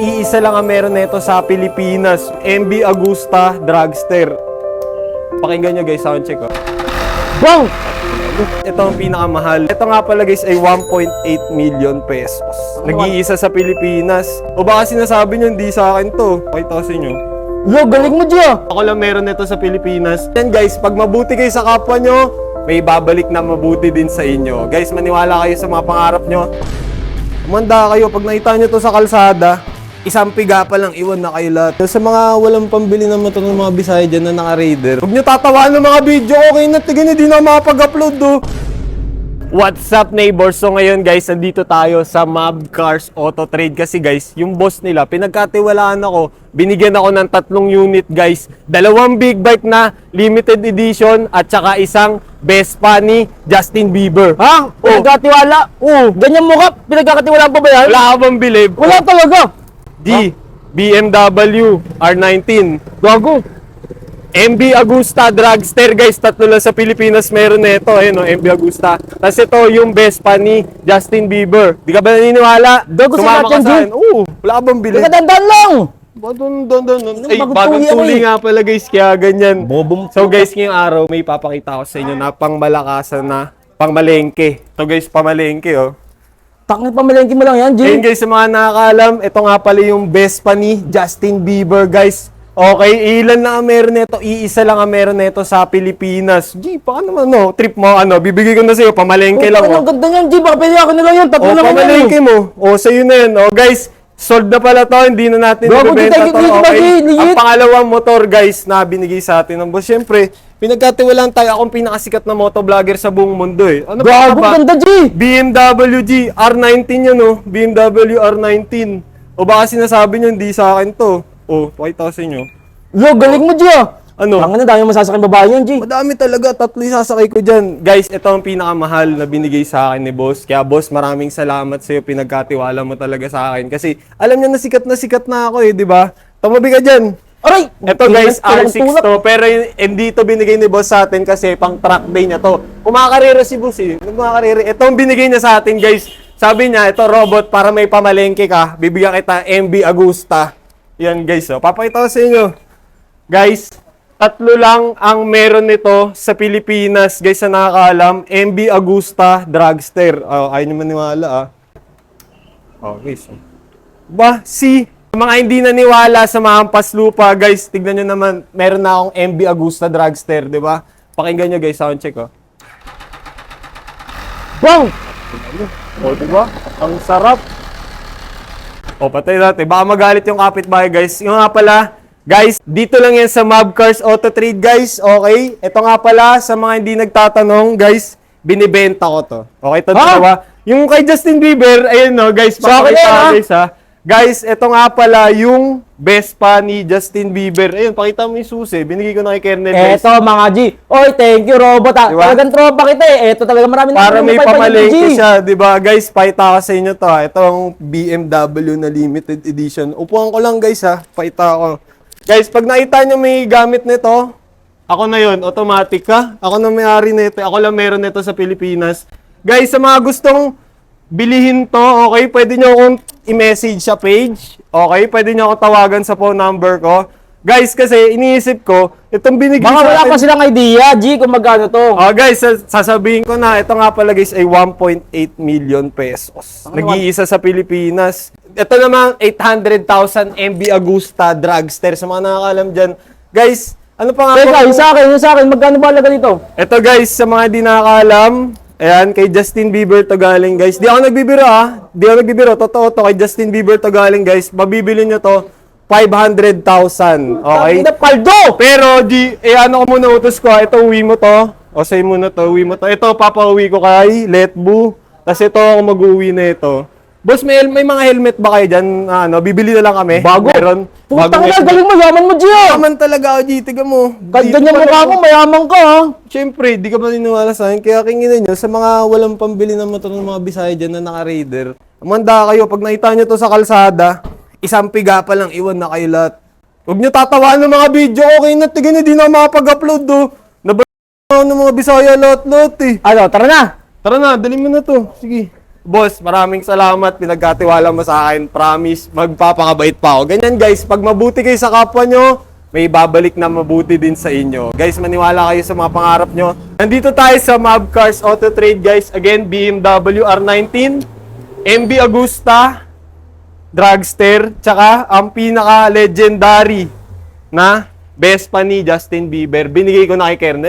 iisa lang ang meron nito sa Pilipinas. MB Agusta Dragster. Pakinggan nyo guys, sound check oh. Bang! Ito ang pinakamahal. Ito nga pala guys ay 1.8 million pesos. Nag-iisa sa Pilipinas. O baka sinasabi nyo, hindi sa akin to. Pakita ko sa inyo. Yo, galing mo, Gio! Ako lang meron nito sa Pilipinas. Yan guys, pag mabuti kayo sa kapwa nyo, may babalik na mabuti din sa inyo. Guys, maniwala kayo sa mga pangarap nyo. Umanda kayo, pag nakita nyo to sa kalsada, isang piga pa lang, iwan na kayo lahat. Sa mga walang pambili na motor ng mga Bisaya dyan na naka-raider, huwag nyo tatawaan ng mga video, okay na, tignan hindi na makapag-upload do. What's up neighbors? So ngayon guys, nandito tayo sa Mob Cars Auto Trade kasi guys, yung boss nila, pinagkatiwalaan ako, binigyan ako ng tatlong unit guys, dalawang big bike na limited edition at saka isang Vespa ni Justin Bieber. Ha? Pinagkatiwala? Oo. Ganyan mo ka? Pinagkakatiwala pa ba yan? Wala ka bang bilib? Wala talaga! G, BMW R19. Gago! MB Agusta Dragster guys, tatlo lang sa Pilipinas meron na ito, ayun o, MB Agusta. Tapos ito yung Vespa ni Justin Bieber. Di ka ba naniniwala? Gago sa lahat ka yan, akin. Oo, wala ka bang bilib? Nagkatandaan lang! Badun, dun, dun, dun. Ay, bagong bagong tuli eh. nga pala guys, kaya ganyan. Bobong So guys, ngayong araw, may papakita ko sa inyo na pangmalakasan na pangmalengke. Ito guys, pamalengke oh. Takot pamalengke mo lang yan, G. Ayun guys, sa mga nakakaalam, ito nga pala yung Vespa ni Justin Bieber guys. Okay, ilan na ang meron nito? Iisa lang ang meron nito sa Pilipinas. G, paano naman no? Trip mo, ano, bibigay ko na sa'yo, pamalengke lang Ang oh. ganda niyan, G. Baka pwede ako na lang yan. Tatlo O, lang yan. pamalengke eh. mo. O, sa'yo na yun. O, guys, sold na pala to. Hindi na natin Gago, ibibenta di to. Okay? Ang pangalawang motor, guys, na binigay sa atin ng boss. Siyempre, pinagkatiwalaan tayo. Akong pinakasikat na motovlogger sa buong mundo eh. Ano pa Gago, ba? ganda, G. BMW G, R19 yun oh. BMW R19. O baka sinasabi nyo, hindi sa akin to. O, pakita ko sa inyo. Yo, galing mo, G. ah. Ano? Ang dami masasakyan babae yan, G. Madami talaga, tatlo yung sasakay ko dyan. Guys, ito ang pinakamahal na binigay sa akin ni boss. Kaya boss, maraming salamat sa'yo. Pinagkatiwala mo talaga sa akin. Kasi alam niya na sikat na sikat na ako eh, di ba? Tumabi ka dyan. Aray! Ito guys, Tulang- R6 tulak. to. Pero yun- hindi to binigay ni boss sa atin kasi pang track day niya to. Kumakarera si boss eh. Kumakarera. Ito ang binigay niya sa atin guys. Sabi niya, ito robot para may pamalengke ka. Bibigyan kita MB Agusta. Yan guys, oh. papakita ko sa inyo. Guys, tatlo lang ang meron nito sa Pilipinas. Guys, na nakakaalam, MB Agusta Dragster. Oh, ayaw nyo maniwala ah. Oh, guys. oh. Ba, si mga hindi naniwala sa mga hampas lupa, guys, tignan nyo naman, meron na akong MB Agusta Dragster, di ba? Pakinggan nyo guys, sound check oh. Bang! O, di ba? Ang sarap. O, patay natin. Baka magalit yung kapitbahay, guys. Yung nga pala, guys, dito lang yan sa Mob Cars Auto Trade, guys. Okay? Ito nga pala, sa mga hindi nagtatanong, guys, binibenta ko to. Okay, ito Ha? dalawa. Yung kay Justin Bieber, ayun no, guys, pakita ha? guys, ha. Guys, ito nga pala yung Vespa ni Justin Bieber. Ayun, pakita mo yung susi. Binigay ko na kay Kernel. Eto mga G. Oy, thank you, robot ah. Diba? Talagang tropa kita eh. Eto talaga marami na Para may pamalengke siya, 'di ba? Guys, pakita ko sa inyo 'to. ha. Ito ang BMW na limited edition. Upuan ko lang, guys, ha. Pakita ko. Guys, pag nakita nyo may gamit nito, ako na 'yon, automatic ka. Ako na may-ari nito. Ako lang meron nito sa Pilipinas. Guys, sa mga gustong bilihin to, okay, pwede nyo akong i-message sa page. Okay, pwede nyo akong tawagan sa phone number ko. Guys, kasi iniisip ko, itong binigay Baka sa wala atin- pa silang idea, G, kung magkano to. Oh guys, sas- sasabihin ko na, ito nga pala guys ay 1.8 million pesos. Ano Nag-iisa sa Pilipinas. Ito naman, 800,000 MB Agusta Dragster. Sa mga nakakalam dyan. Guys, ano pa nga Teka, yung sa akin, yung sa akin, magkano ba halaga dito? Ito guys, sa mga di nakakalam, ayan, kay Justin Bieber to galing guys. Di ako nagbibiro ah. Di ako nagbibiro. Totoo to, kay Justin Bieber to galing guys. Mabibili nyo to, 500,000. Okay? Ang paldo! Pero di, eh ano ko muna utos ko, ito uwi mo to. O sa'yo muna to, uwi mo to. Ito, papauwi ko kay Letbu. Tapos ito ako mag-uwi na ito. Boss, may, may mga helmet ba kayo dyan? na Ano, bibili na lang kami. Bago. Meron. Putang Bagong na, galing mo, yaman mo, G, ah. Naman talaga ako, G. Tiga mo. Ganda niya mukha mo, mayaman ka, ha. Siyempre, di ka ba niniwala sa akin? Kaya kinginan nyo, sa mga walang pambili ng motor ng mga Bisaya dyan na naka-raider, amanda kayo, pag nakita nyo to sa kalsada, isang piga pa lang, iwan na kayo lahat. Huwag nyo tatawaan ng mga video, okay na, tignan nyo, di na makapag-upload do. Nabal ng mga Bisaya lahat-lahat eh. Ano, tara na. Tara na, dali mo na to. Sige. Boss, maraming salamat. Pinagkatiwala mo sa akin. Promise, magpapakabait pa ako. Ganyan guys, pag mabuti kayo sa kapwa nyo, may babalik na mabuti din sa inyo. Guys, maniwala kayo sa mga pangarap nyo. Nandito tayo sa Mob Cars Auto Trade guys. Again, BMW R19, MB Agusta, Dragster, tsaka ang pinaka-legendary na Vespa ni Justin Bieber. Binigay ko na kay Kernel.